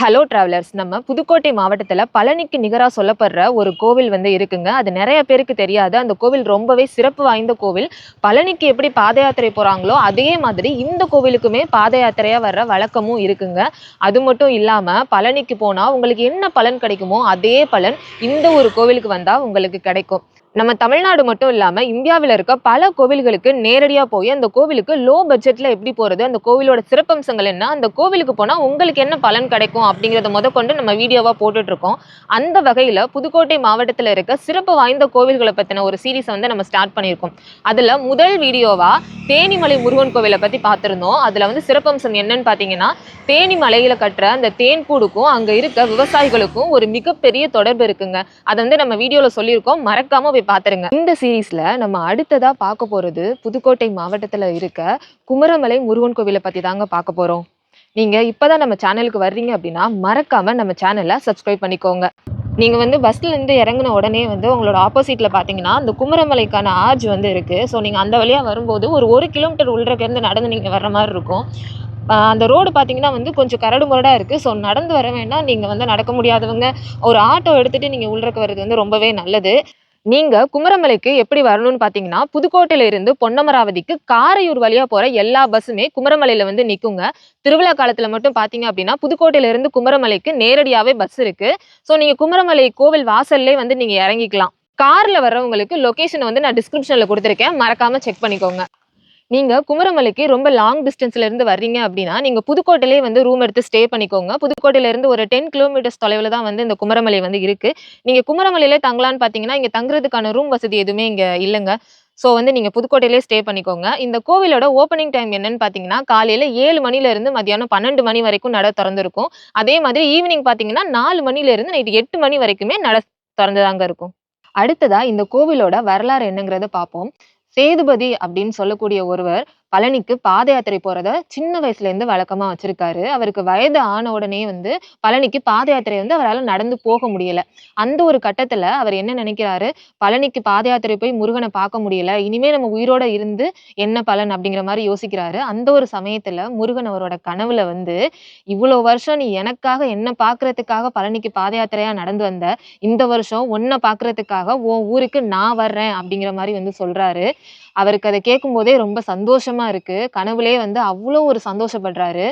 Hello travellers நம்ம புதுக்கோட்டை மாவட்டத்தில் பழனிக்கு நிகராக சொல்லப்படுற ஒரு கோவில் வந்து இருக்குங்க. அது நிறைய பேருக்கு தெரியாது. அந்த கோவில் ரொம்பவே சிறப்பு வாய்ந்த கோவில். பழனிக்கு எப்படி பாத யாத்திரை போகிறாங்களோ அதே மாதிரி இந்த கோவிலுக்குமே பாத யாத்திரையாக வர்ற வழக்கமும் இருக்குங்க. அது மட்டும் இல்லாமல் பழனிக்கு போனால் உங்களுக்கு என்ன பலன் கிடைக்குமோ அதே பலன் இந்த ஒரு கோவிலுக்கு வந்தால் உங்களுக்கு கிடைக்கும். நம்ம தமிழ்நாடு மட்டும் இல்லாமல் இந்தியாவில் இருக்க பல கோவில்களுக்கு நேரடியாக போய் அந்த கோவிலுக்கு லோ பட்ஜெட்டில் எப்படி போகிறது அந்த கோவிலோட சிறப்பம்சங்கள் என்ன அந்த கோவிலுக்கு போனால் உங்களுக்கு என்ன பலன் கிடைக்கும் அப்படிங்கிறத முத கொண்டு நம்ம வீடியோவாக போட்டுட்ருக்கோம் அந்த வகையில் புதுக்கோட்டை மாவட்டத்தில் இருக்க சிறப்பு வாய்ந்த கோவில்களை பற்றின ஒரு சீரீஸை வந்து நம்ம ஸ்டார்ட் பண்ணியிருக்கோம். அதில் முதல் வீடியோவாக தேனிமலை முருகன் கோவிலை பற்றி பார்த்துருந்தோம். அதில் வந்து சிறப்பம்சம் என்னன்னு பார்த்தீங்கன்னா தேனி மலையில் கட்டுற அந்த தேன்கூடுக்கும் அங்கே இருக்க விவசாயிகளுக்கும் ஒரு மிகப்பெரிய தொடர்பு இருக்குங்க. அதை வந்து நம்ம வீடியோவில் சொல்லியிருக்கோம். மறக்காமல் போய் பார்த்துருங்க இந்த சீரீஸ்ல நம்ம அடுத்ததா பார்க்க போறது புதுக்கோட்டை மாவட்டத்துல இருக்க குமரமலை முருகன் கோவிலை பத்தி தாங்க பார்க்க போறோம். நீங்க இப்பதான் நம்ம சேனலுக்கு வர்றீங்க அப்படின்னா மறக்காம நம்ம சேனலை சப்ஸ்கிரைப் பண்ணிக்கோங்க. நீங்கள் வந்து பஸ்லேருந்து இறங்கின உடனே வந்து உங்களோட ஆப்போசிட்டில் பார்த்தீங்கன்னா அந்த குமரமலைக்கான ஆர்ஜ் வந்து இருக்கு. ஸோ நீங்கள் அந்த வழியா வரும்போது ஒரு ஒரு கிலோமீட்டர் உள்ளக்கேருந்து நடந்து நீங்கள் வர்ற மாதிரி இருக்கும். அந்த ரோடு பார்த்தீங்கன்னா வந்து கொஞ்சம் கரடு முரடாக இருக்குது ஸோ நடந்து வர வேண்டாம். நீங்கள் வந்து நடக்க முடியாதவங்க ஒரு ஆட்டோ எடுத்துகிட்டு நீங்கள் உள்ளக்க வர்றது வந்து ரொம்பவே நல்லது. நீங்க குமரமலைக்கு எப்படி வரணும்னு பாத்தீங்கன்னா புதுக்கோட்டையில இருந்து பொன்னமராவதிக்கு காரையூர் வழியா போற எல்லா பஸ்ஸுமே குமரமலையில வந்து நிக்குங்க. திருவிழா காலத்துல மட்டும் பாத்தீங்க அப்படின்னா புதுக்கோட்டையில இருந்து குமரமலைக்கு நேரடியாவே பஸ் இருக்கு. ஸோ நீங்க குமரமலை கோவில் வாசல்லே வந்து நீங்க இறங்கிக்கலாம். கார்ல வர்றவங்களுக்கு லொகேஷனை வந்து நான் டிஸ்கிரிப்ஷன்ல கொடுத்துருக்கேன். மறக்காம செக் பண்ணிக்கோங்க. நீங்கள் குமரமலைக்கு ரொம்ப லாங் டிஸ்டன்ஸ்லேருந்து வர்றீங்க அப்படின்னா நீங்கள் புதுக்கோட்டையிலே வந்து ரூம் எடுத்து ஸ்டே பண்ணிக்கோங்க. புதுக்கோட்டையிலேருந்து ஒரு டென் கிலோமீட்டர்ஸ் தொலைவில் தான் வந்து இந்த குமரமலை வந்து இருக்குது நீங்கள் குமரமலையிலே தங்கலான்னு பார்த்தீங்கன்னா இங்கே தங்குறதுக்கான ரூம் வசதி எதுவுமே இங்கே இல்லைங்க. ஸோ வந்து நீங்கள் புதுக்கோட்டையிலே ஸ்டே பண்ணிக்கோங்க. இந்த கோவிலோட ஓப்பனிங் டைம் என்னன்னு பார்த்தீங்கன்னா காலையில் ஏழு மணிலேருந்து மதியானம் பன்னெண்டு மணி வரைக்கும் நட திறந்துருக்கும். அதே மாதிரி ஈவினிங் பார்த்தீங்கன்னா நாலு மணிலேருந்து நைட்டு எட்டு மணி வரைக்குமே நட திறந்துதாங்க இருக்கும். அடுத்ததா இந்த கோவிலோட வரலாறு என்னங்கிறத பார்ப்போம் சேதுபதி அப்படின்னு சொல்லக்கூடிய ஒருவர் பழனிக்கு பாத யாத்திரை போறத சின்ன வயசுல இருந்து வழக்கமா வச்சிருக்காரு. அவருக்கு வயது ஆன உடனே வந்து பழனிக்கு பாத யாத்திரை வந்து அவரால் நடந்து போக முடியல. அந்த ஒரு கட்டத்துல அவர் என்ன நினைக்கிறாரு? பழனிக்கு பாத யாத்திரை போய் முருகனை பார்க்க முடியல. இனிமே நம்ம உயிரோட இருந்து என்ன பலன் அப்படிங்கிற மாதிரி யோசிக்கிறாரு. அந்த ஒரு சமயத்துல முருகன் அவரோட கனவுல வந்து இவ்வளவு வருஷம் நீ எனக்காக என்ன பாக்குறதுக்காக பழனிக்கு பாத யாத்திரையா நடந்து வந்த? இந்த வருஷம் உன்னை பாக்குறதுக்காக உன் ஊருக்கு நான் வர்றேன் அப்படிங்கிற மாதிரி வந்து சொல்றாரு. அவருக்கு அதை கேட்கும் போதே ரொம்ப சந்தோஷமா இருக்கு. கனவுலே வந்து அவ்வளோ ஒரு சந்தோஷப்படுறாரு.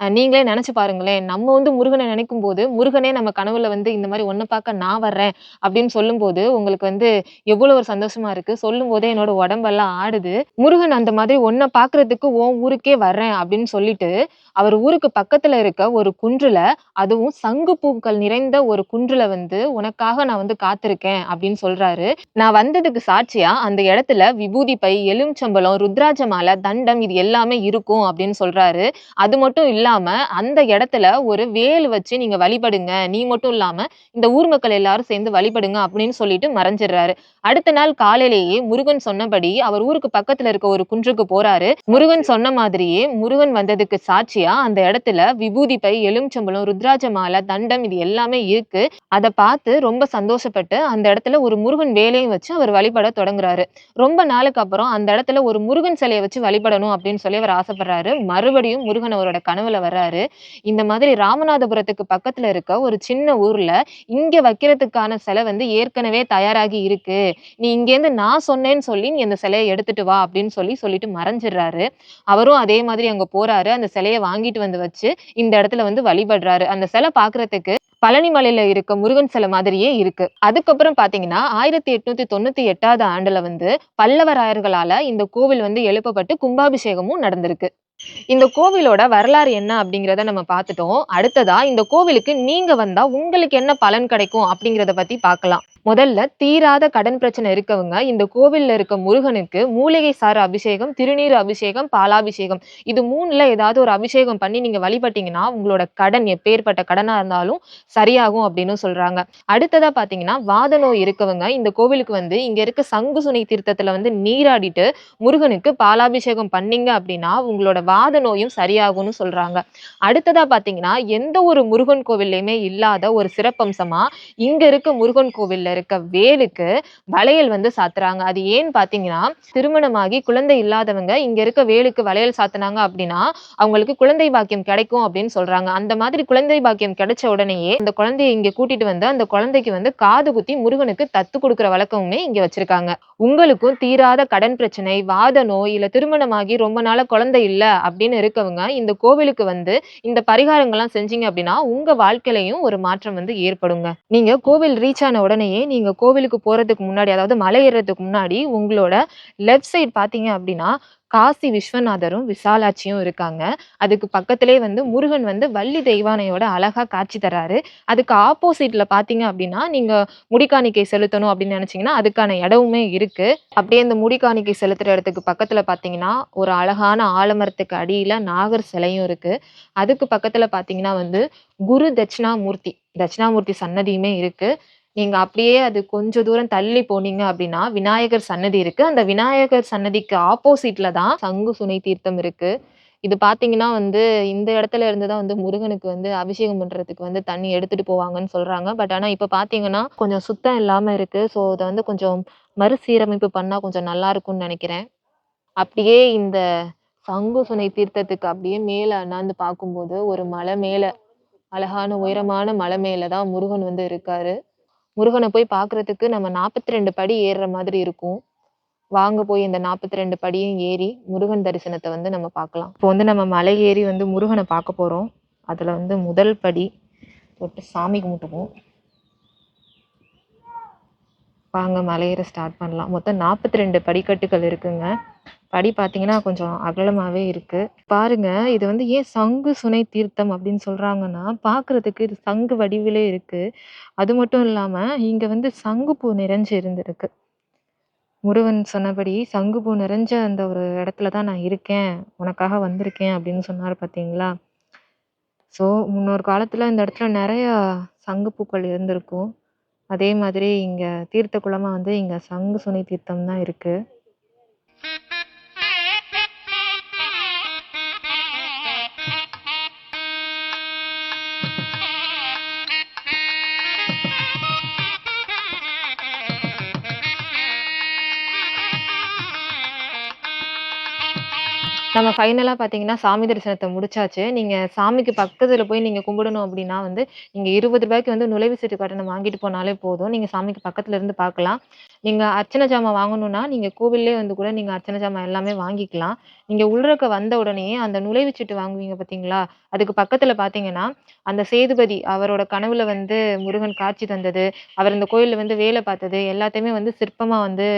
நீங்களே நினைச்சு பாருங்களேன். நம்ம வந்து முருகனை நினைக்கும் போது முருகனே நம்ம கனவுல வந்து இந்த மாதிரி ஒன்று பார்க்க நான் வர்றேன் அப்படின்னு சொல்லும்போது உங்களுக்கு வந்து எவ்வளவு ஒரு சந்தோஷமா இருக்கு. சொல்லும் போதே என்னோட உடம்பெல்லாம் ஆடுது. முருகன் அந்த மாதிரி ஒன்றை பார்க்கறதுக்கு உன் ஊருக்கே வர்றேன் அப்படின்னு சொல்லிட்டு அவர் ஊருக்கு பக்கத்துல இருக்க ஒரு குன்றுல அதுவும் சங்கு பூக்கள் நிறைந்த ஒரு குன்றுல வந்து உனக்காக நான் வந்து காத்திருக்கேன் அப்படின்னு சொல்றாரு. நான் வந்ததுக்கு சாட்சியா அந்த இடத்துல விபூதி பை எலுமிச்சம்பழம் ருத்ராஜ மாலை தண்டம் இது எல்லாமே இருக்கும் அப்படின்னு சொல்றாரு. அது மட்டும் இல்ல இல்லாம அந்த இடத்துல ஒரு வேல் வச்சு நீங்க வழிபடுங்க. நீ மட்டும் இல்லாம இந்த ஊர் மக்கள் எல்லாரும் சேர்ந்து வழிபடுங்க அப்படின்னு சொல்லிட்டு மறைஞ்சிடுறாரு. அடுத்த நாள் காலையிலேயே முருகன் சொன்னபடி அவர் ஊருக்கு பக்கத்துல இருக்க ஒரு குன்றுக்கு போறாரு. முருகன் சொன்ன மாதிரியே முருகன் வந்ததுக்கு சாட்சியா அந்த இடத்துல விபூதி பை எலுமிச்சம்பழம் ருத்ராஜ மாலை தண்டம் இது எல்லாமே இருக்கு. அதை பார்த்து ரொம்ப சந்தோஷப்பட்டு அந்த இடத்துல ஒரு முருகன் வேலையும் வச்சு அவர் வழிபட தொடங்குறாரு. ரொம்ப நாளுக்கு அப்புறம் அந்த இடத்துல ஒரு முருகன் சிலையை வச்சு வழிபடணும் அப்படின்னு சொல்லி அவர் ஆசைப்படுறாரு. மறுபடியும் முருகன் அவரோட கனவுல வர்றாரு. இந்த மாதிரி ராமநாதபுரத்துக்கு பக்கத்துல இருக்க ஒரு சின்ன ஊர்ல இங்க வைக்கிறதுக்கான சிலை வந்து ஏற்கனவே தயாராகி இருக்கு. நீ இங்கேருந்து நான் சொன்னேன்னு சொல்லி நீ அந்த சிலையை எடுத்துட்டு வா அப்படின்னு சொல்லி சொல்லிட்டு மறைஞ்சிடுறாரு. அவரும் அதே மாதிரி அங்க போறாரு. அந்த சிலையை வாங்கிட்டு வந்து வச்சு இந்த இடத்துல வந்து வழிபடுறாரு. அந்த சிலை பாக்குறதுக்கு பழனி மலையில இருக்க முருகன் சிலை மாதிரியே இருக்கு. அதுக்கப்புறம் பாத்தீங்கன்னா ஆயிரத்தி எட்நூத்தி தொண்ணூத்தி எட்டாவது ஆண்டுல வந்து பல்லவராயர்களால இந்த கோவில் வந்து எழுப்பப்பட்டு கும்பாபிஷேகமும் நடந்திருக்கு. இந்த கோவிலோட வரலாறு என்ன அப்படிங்கிறத நம்ம பார்த்துட்டோம். அடுத்ததா இந்த கோவிலுக்கு நீங்க வந்தா உங்களுக்கு என்ன பலன் கிடைக்கும் அப்படிங்கிறத பத்தி பார்க்கலாம். முதல்ல தீராத கடன் பிரச்சனை இருக்கவங்க இந்த கோவில்ல இருக்க முருகனுக்கு மூலிகை சார் அபிஷேகம் திருநீர் அபிஷேகம் பாலாபிஷேகம் இது மூணுல ஏதாவது ஒரு அபிஷேகம் பண்ணி நீங்க வழிபட்டீங்கன்னா உங்களோட கடன் எப்பேற்பட்ட கடனா இருந்தாலும் சரியாகும் அப்படின்னு சொல்றாங்க. அடுத்ததா பாத்தீங்கன்னா வாத நோய் இருக்கவங்க இந்த கோவிலுக்கு வந்து இங்க இருக்க சங்கு சுனை தீர்த்தத்துல வந்து நீராடிட்டு முருகனுக்கு பாலாபிஷேகம் பண்ணீங்க அப்படின்னா உங்களோட வாத நோயும் சரியாகும்னு சொல்றாங்க. அடுத்ததா பாத்தீங்கன்னா எந்த ஒரு முருகன் கோவில்லையுமே இல்லாத ஒரு சிறப்பம்சமா இங்க இருக்க முருகன் கோவில்ல இருக்க வேலுக்கு வளையல் வந்து சாத்துறாங்க. அது ஏன்னு பாத்தீங்கன்னா திருமணமாகி குழந்தை இல்லாதவங்க இங்க இருக்க வேலுக்கு வளையல் சாத்துனாங்க அப்படின்னா அவங்களுக்கு குழந்தை பாக்கியம் கிடைக்கும் அப்படின்னு சொல்றாங்க. அந்த மாதிரி குழந்தை பாக்கியம் கிடைச்ச உடனேயே அந்த குழந்தையை இங்க கூட்டிட்டு வந்து அந்த குழந்தைக்கு வந்து காது குத்தி முருகனுக்கு தத்து கொடுக்குற வழக்கமுமே இங்க வச்சிருக்காங்க. உங்களுக்கும் தீராத கடன் பிரச்சனை வாத நோய் இல்ல திருமணமாகி ரொம்ப நாளா குழந்தை இல்ல அப்படின்னு இருக்கவங்க இந்த கோவிலுக்கு வந்து இந்த பரிகாரங்கள்லாம் செஞ்சீங்க அப்படின்னா உங்க வாழ்க்கையிலையும் ஒரு மாற்றம் வந்து ஏற்படுங்க. நீங்க கோவில் ரீச் ஆன உடனேயே நீங்க கோவிலுக்கு போறதுக்கு முன்னாடி அதாவது மலை ஏறுறதுக்கு முன்னாடி உங்களோட லெஃப்ட் சைட் பார்த்தீங்க அப்படின்னா காசி விஸ்வநாதரும் விசாலாட்சியும் இருக்காங்க. அதுக்கு பக்கத்திலே வந்து முருகன் வந்து வள்ளி தெய்வானையோட அழகா காட்சி தராரு. அதுக்கு ஆப்போசிட்ல பாத்தீங்க அப்படின்னா நீங்க முடிக்காணிக்கை செலுத்தணும் அப்படின்னு நினைச்சீங்கன்னா அதுக்கான இடமுமே இருக்கு. அப்படியே இந்த முடிக்காணிக்கை செலுத்துற இடத்துக்கு பக்கத்துல பாத்தீங்கன்னா ஒரு அழகான ஆலமரத்துக்கு அடியில நாகர் சிலையும் இருக்கு. அதுக்கு பக்கத்துல பாத்தீங்கன்னா வந்து குரு தட்சிணாமூர்த்தி தட்சிணாமூர்த்தி சன்னதியுமே இருக்கு. நீங்க அப்படியே அது கொஞ்ச தூரம் தள்ளி போனீங்க அப்படின்னா விநாயகர் சன்னதி இருக்கு. அந்த விநாயகர் சன்னதிக்கு ஆப்போசிட்ல தான் சங்கு சுனை தீர்த்தம் இருக்கு. இது பாத்தீங்கன்னா வந்து இந்த இடத்துல இருந்து தான் வந்து முருகனுக்கு வந்து அபிஷேகம் பண்றதுக்கு வந்து தண்ணி எடுத்துட்டு போவாங்கன்னு சொல்றாங்க. பட் ஆனா இப்ப பாத்தீங்கன்னா கொஞ்சம் சுத்தம் இல்லாம இருக்கு. ஸோ அதை வந்து கொஞ்சம் மறுசீரமைப்பு பண்ணா கொஞ்சம் நல்லா இருக்கும்னு நினைக்கிறேன். அப்படியே இந்த சங்கு சுனை தீர்த்தத்துக்கு அப்படியே மேல அண்ணாந்து பார்க்கும்போது ஒரு மலை மேல அழகான உயரமான மலை மேல தான் முருகன் வந்து இருக்காரு. முருகனை போய் பார்க்கறதுக்கு நம்ம நாற்பத்தி ரெண்டு படி ஏறுற மாதிரி இருக்கும். வாங்க போய் இந்த நாற்பத்தி ரெண்டு படியும் ஏறி முருகன் தரிசனத்தை வந்து நம்ம பார்க்கலாம். இப்போ வந்து நம்ம மலை ஏறி வந்து முருகனை பார்க்க போகிறோம் அதில் வந்து முதல் படி தொட்டு சாமி கும்பிட்டுவோம். வாங்க மலையேற ஸ்டார்ட் பண்ணலாம். மொத்தம் நாற்பத்தி ரெண்டு படிக்கட்டுகள் இருக்குங்க. படி பார்த்தீங்கன்னா கொஞ்சம் அகலமாகவே இருக்குது பாருங்க இது வந்து ஏன் சங்கு சுனை தீர்த்தம் அப்படின்னு சொல்கிறாங்கன்னா பார்க்குறதுக்கு இது சங்கு வடிவிலே இருக்குது அது மட்டும் இல்லாமல் இங்கே வந்து சங்குப்பூ நிறைஞ்சு இருந்திருக்கு. முருகன் சொன்னபடி சங்குப்பூ நிறைஞ்ச அந்த ஒரு இடத்துல தான் நான் இருக்கேன். உனக்காக வந்திருக்கேன் அப்படின்னு சொன்னார் பார்த்தீங்களா? ஸோ முன்னொரு காலத்தில் இந்த இடத்துல நிறையா சங்குப்பூக்கள் இருந்திருக்கும். அதே மாதிரி இங்கே தீர்த்த குளமாக வந்து இங்கே சங்கு சுனை தீர்த்தம் தான் இருக்குது நம்ம ஃபைனலா பார்த்தீங்கன்னா, சாமி தரிசனத்தை முடிச்சாச்சு. நீங்க சாமிக்கு பக்கத்துல போய் நீங்க கும்பிடணும் அப்படின்னா வந்து, நீங்க இருபது ரூபாய்க்கு வந்து நுழைவு சீட்டு கட்டணம் வாங்கிட்டு போனாலே போதும். நீங்க சாமிக்கு பக்கத்துல இருந்து பார்க்கலாம். நீங்க அர்ச்சனை ஜாமான் வாங்கணும்னா, நீங்க கோவில்லே வந்து கூட நீங்க அர்ச்சனை ஜாமான் எல்லாமே வாங்கிக்கலாம். நீங்க உள்ளறக்க வந்த உடனே அந்த நுழைவுச் சீட்டு வாங்குவீங்க பார்த்தீங்களா? அதுக்கு பக்கத்துல பார்த்தீங்கன்னா, அந்த சேதுபதி அவரோட கனவுல வந்து முருகன் காட்சி தந்தது, அவர் இந்த கோயில்ல வந்து வேலை பார்த்தது எல்லாத்தையுமே வந்து சிற்பமா வந்து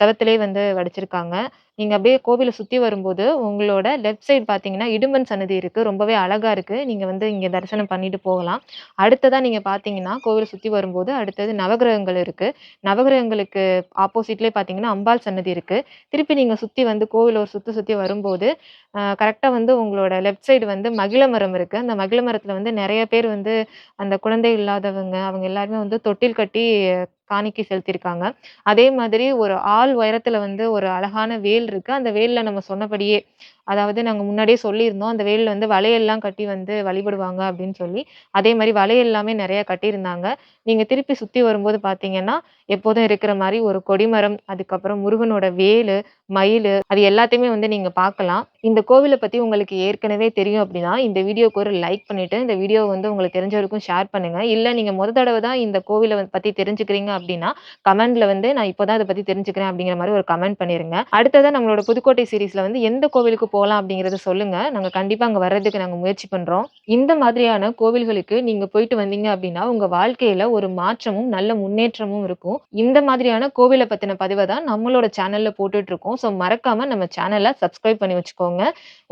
செவுத்துலயே வந்து வடிச்சிருக்காங்க. நீங்கள் அப்படியே கோவிலை சுற்றி வரும்போது, உங்களோட லெஃப்ட் சைடு பார்த்தீங்கன்னா, இடும்பன் சன்னதி இருக்குது ரொம்பவே அழகாக இருக்குது நீங்கள் வந்து இங்கே தரிசனம் பண்ணிட்டு போகலாம். அடுத்ததாக நீங்கள் பார்த்தீங்கன்னா, கோவிலை சுற்றி வரும்போது அடுத்தது நவகிரகங்கள் இருக்குது நவகிரகங்களுக்கு ஆப்போசிட்லேயே பார்த்தீங்கன்னா, அம்பாள் சன்னதி இருக்குது திருப்பி நீங்கள் சுற்றி வந்து கோவில் ஒரு சுற்றி சுற்றி வரும்போது, கரெக்டாக வந்து உங்களோட லெஃப்ட் சைடு வந்து மகிழ மரம் இருக்குது அந்த மகிழ மரத்தில் வந்து நிறைய பேர் வந்து அந்த குழந்தை இல்லாதவங்க, அவங்க எல்லாருமே வந்து தொட்டில் கட்டி காணிக்கை செலுத்தியிருக்காங்க. அதே மாதிரி ஒரு ஆள் உயரத்துல வந்து ஒரு அழகான வேல் இருக்கு. அந்த வேல்ல நம்ம சொன்னபடியே அதாவது நாங்கள் முன்னாடியே சொல்லியிருந்தோம். அந்த வேல்ல வந்து வளையல்லாம் கட்டி வந்து வழிபடுவாங்க அப்படின்னு சொல்லி. அதே மாதிரி வளையல் எல்லாமே கட்டியிருந்தாங்க. நீங்க திருப்பி சுத்தி வரும்போது பார்த்தீங்கன்னா, எப்போதும் இருக்கிற மாதிரி ஒரு கொடிமரம், அதுக்கப்புறம் முருகனோட வேலு, மயிலு அது எல்லாத்தையுமே வந்து நீங்க பார்க்கலாம். இந்த கோவிலை பத்தி உங்களுக்கு ஏற்கனவே தெரியும் அப்படின்னா, இந்த வீடியோக்கு ஒரு லைக் பண்ணிட்டு, இந்த வீடியோ வந்து உங்களுக்கு தெரிஞ்சவருக்கும் ஷேர் பண்ணுங்க. இல்லை நீங்க மொத தடவை தான் இந்த கோவிலை பற்றி பத்தி தெரிஞ்சுக்கிறீங்க அப்படின்னா, கமெண்ட்ல வந்து நான் இப்போ தான் இத பற்றி தெரிஞ்சுக்கிறேன் அப்படிங்கிற மாதிரி ஒரு கமெண்ட் பண்ணிருங்க. அடுத்ததான் நம்மளோட புதுக்கோட்டை சீரீஸில் வந்து எந்த கோவிலுக்கு போகலாம் அப்படிங்கிறத சொல்லுங்க. நாங்கள் கண்டிப்பாக அங்கே வர்றதுக்கு நாங்கள் முயற்சி பண்ணுறோம் இந்த மாதிரியான கோவில்களுக்கு நீங்கள் போயிட்டு வந்தீங்க அப்படின்னா, உங்கள் வாழ்க்கையில் ஒரு மாற்றமும், நல்ல முன்னேற்றமும் இருக்கும். இந்த மாதிரியான கோவிலை பற்றின பதிவை தான் நம்மளோட சேனலில் போட்டுட்ருக்கோம் ஸோ மறக்காமல் நம்ம சேனலை சப்ஸ்கிரைப் பண்ணி வச்சுக்கோங்க.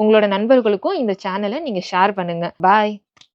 உங்களோட நண்பர்களுக்கும் இந்த சேனலை நீங்கள் ஷேர் பண்ணுங்கள் பாய்.